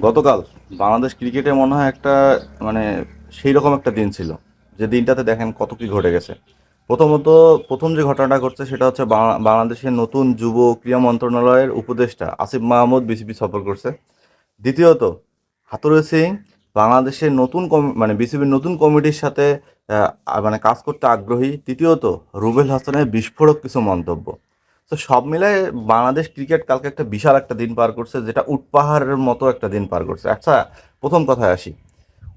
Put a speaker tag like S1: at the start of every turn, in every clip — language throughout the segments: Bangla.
S1: গতকাল বাংলাদেশ ক্রিকেটে মনে হয় একটা মানে সেই রকম একটা দিন ছিল, যে দিনটাতে দেখেন কত কি ঘটে গেছে। প্রথমত, প্রথম যে ঘটনাটা ঘটছে সেটা হচ্ছে বাংলা- বাংলাদেশের নতুন যুব ক্রীড়া মন্ত্রণালয়ের উপদেষ্টা আসিফ মাহমুদ বিসিবি সফর করছে। দ্বিতীয়ত হাতুরে সিং বাংলাদেশের নতুন মানে বিসিবির নতুন কমিটির সাথে মানে কাজ করতে আগ্রহী। তৃতীয়ত, রুবেল হাসানের বিস্ফোরক কিছু মন্তব্য। তো সব মিলায় বাংলাদেশ ক্রিকেট কালকে একটা বিশাল একটা দিন পার করছে, যেটা উটপাহাড়ের মতো একটা দিন পার করছে। আচ্ছা প্রথম কথায় আসি।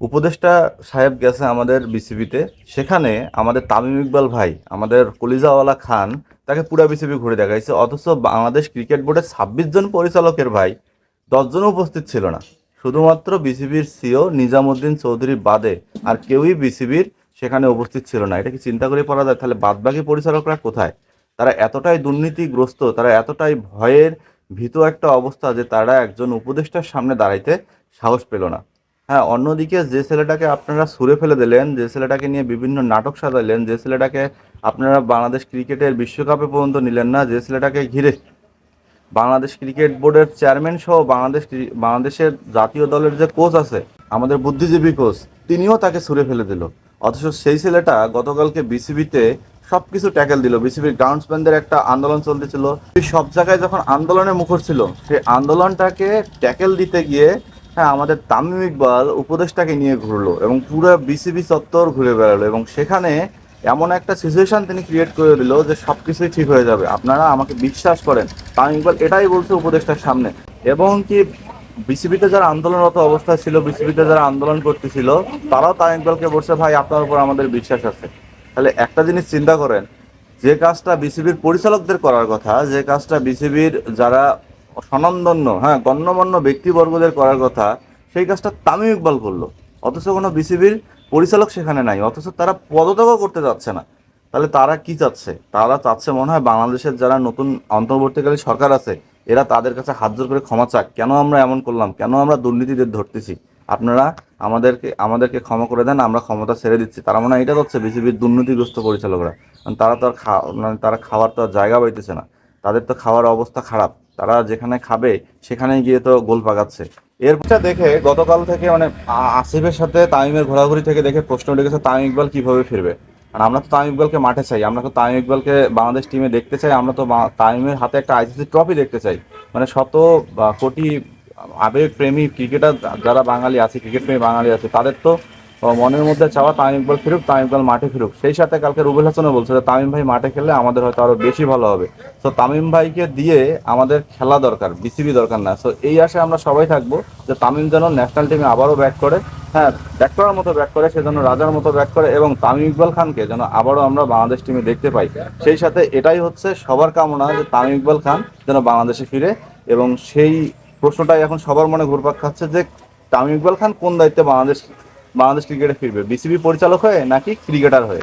S1: উপদেষ্টা সাহেব গেছে আমাদের বিসিবিতে। সেখানে আমাদের তামিম ইকবাল ভাই, আমাদের কলিজাওয়ালা খান, তাকে পুরা বিসিবি ঘুরে দেখাইছে। অথচ বাংলাদেশ ক্রিকেট বোর্ডের ছাব্বিশ জন পরিচালকের ভাই দশজনও উপস্থিত ছিল না। শুধুমাত্র বিসিবির সিও নিজামুদ্দিন চৌধুরী বাদে আর কেউই বিসিবির সেখানে উপস্থিত ছিল না। এটা কি চিন্তা করে পড়া যায়? তাহলে বাদবাকি পরিচালকরা কোথায়? তারা এতটাই দুর্নীতিগ্রস্ত, তারা এতটাই ভয়ের ভীত একটা অবস্থা যে তারা একজন উপদেষ্টার সামনে দাঁড়াইতে সাহস পেল না। হ্যাঁ অন্যদিকে যে ছেলেটাকে আপনারা সুরে ফেলে দিলেন, যে ছেলেটাকে নিয়ে বিভিন্ন নাটক সাজাইলেন, যে ছেলেটাকে আপনারা বাংলাদেশ ক্রিকেটের বিশ্বকাপে পর্যন্ত নিলেন না, যে ছেলেটাকে ঘিরে বাংলাদেশ ক্রিকেট বোর্ডের চেয়ারম্যান সহ বাংলাদেশ বাংলাদেশের জাতীয় দলের যে কোচ আছে, আমাদের বুদ্ধিজীবী কোচ, তিনিও তাকে ছুঁড়ে ফেলে দিল। অথচ সেই ছেলেটা গতকালকে বিসিবিতে সব কিছু ট্যাকেল দিল। বিসিবির গ্রাউন্ডসম্যানদের একটা আন্দোলন চলতেছিল। এই সব জায়গায় যখন আন্দোলনে মুখর ছিল, সেই আন্দোলনটাকে ট্যাকেল দিতে গিয়ে হ্যাঁ আমাদের তামিম ইকবাল উপদেশটাকে নিয়ে ঘুরলো এবং পুরো বিসিবি চত্বর ঘুরে বেড়ালো এবং সেখানে এমন একটা সিচুয়েশন তিনি ক্রিয়েট করে দিল যে সব কিছুই ঠিক হয়ে যাবে। আপনারা আমাকে বিশ্বাস করেন, তামিম ইকবাল এটাই বলছে উপদেশটার সামনে। এবং কি বিসিবিতে যারা আন্দোলনরত অবস্থা ছিল, বিসিবিতে যারা আন্দোলন করতেছিল, তারাও তামিম ইকবালকে বলছে, ভাই, আপনার উপর আমাদের বিশ্বাস আছে। তাহলে একটা জিনিস চিন্তা করেন, যে কাজটা বিসিবির পরিচালকদের করার কথা, যে কাজটা বিসিবির যারা স্বনামধন্য হ্যাঁ গণ্যমান্য ব্যক্তিবর্গদের করার কথা, সেই কাজটা তামিম ইকবাল করল। অথচ কোনো বিসিবির পরিচালক সেখানে নাই, অথচ তারা পদত্যাগও করতে যাচ্ছে না। তাহলে তারা কি চাচ্ছে? তারা চাচ্ছে মনে হয় বাংলাদেশের যারা নতুন অন্তর্বর্তীকালীন সরকার আছে, এরা তাদের কাছে হাত জোর করে ক্ষমা চাক। কেন আমরা এমন করলাম? কেন আমরা দুর্নীতিদের ধরতেছি? আপনারা আমাদেরকে আমাদেরকে ক্ষমা করে দেন, আমরা ক্ষমতা ছেড়ে দিচ্ছি। তারা মনে হয় এটা হচ্ছে বিসিবির দুর্নীতিগ্রস্ত পরিচালকরা। কারণ তারা তো আর খা- মানে তারা খাওয়ার তো আর জায়গা পাইতেছে না। তাদের তো খাওয়ার অবস্থা খারাপ। তারা যেখানে খাবে সেখানে গিয়ে তো গোল পাকাচ্ছে। এরটা দেখে গতকাল থেকে মানে আসিফের সাথে তামিমের ঘোরাঘুরি থেকে দেখে প্রশ্ন উঠে তামিম ইকবাল কীভাবে ফিরবে? আর আমরা তো তামিম ইকবালকে মাঠে চাই। আমরা তো তামিম ইকবালকে বাংলাদেশ টিমে দেখতে চাই। আমরা তো তামিমের হাতে একটা আইসিসি ট্রফি দেখতে চাই। মানে শত কোটি আবেগ প্রেমী ক্রিকেটার যারা বাঙালি আছে, ক্রিকেট প্রেমী বাঙালি আছে, তাদের তো মনের মধ্যে চাওয়া তামিম ইকবাল ফিরুক, তামিম ইকবাল মাঠে ফিরুক। সেই সাথে কালকে রুবেল হাসানও বলছে যে, তামিম ভাই মাঠে খেললে আমাদের হয়তো আরও বেশি ভালো হবে। তো তামিম ভাইকে দিয়ে আমাদের খেলা দরকার, বিসিবি দরকার না। সো এই আশায় আমরা সবাই থাকব যে, তামিম যেন ন্যাশনাল টিমে আবারও ব্যাক করে। হ্যাঁ ব্যাক করার মতো ব্যাক করে, সে যেন রাজার মতো ব্যাক করে এবং তামিম ইকবাল খানকে যেন আবারও আমরা বাংলাদেশ টিমে দেখতে পাই। সেই সাথে এটাই হচ্ছে সবার কামনা যে, তামিম ইকবাল খান যেন বাংলাদেশে ফিরে এবং সেই প্রশ্নটাই এখন সবার মনে ঘুরপাক খাচ্ছে যে তামিম ইকবাল খান কোন দায়িত্বে বাংলাদেশ বাংলাদেশ ক্রিকেটে ফিরবে? বিসিবি পরিচালক হয়ে নাকি ক্রিকেটার হয়ে?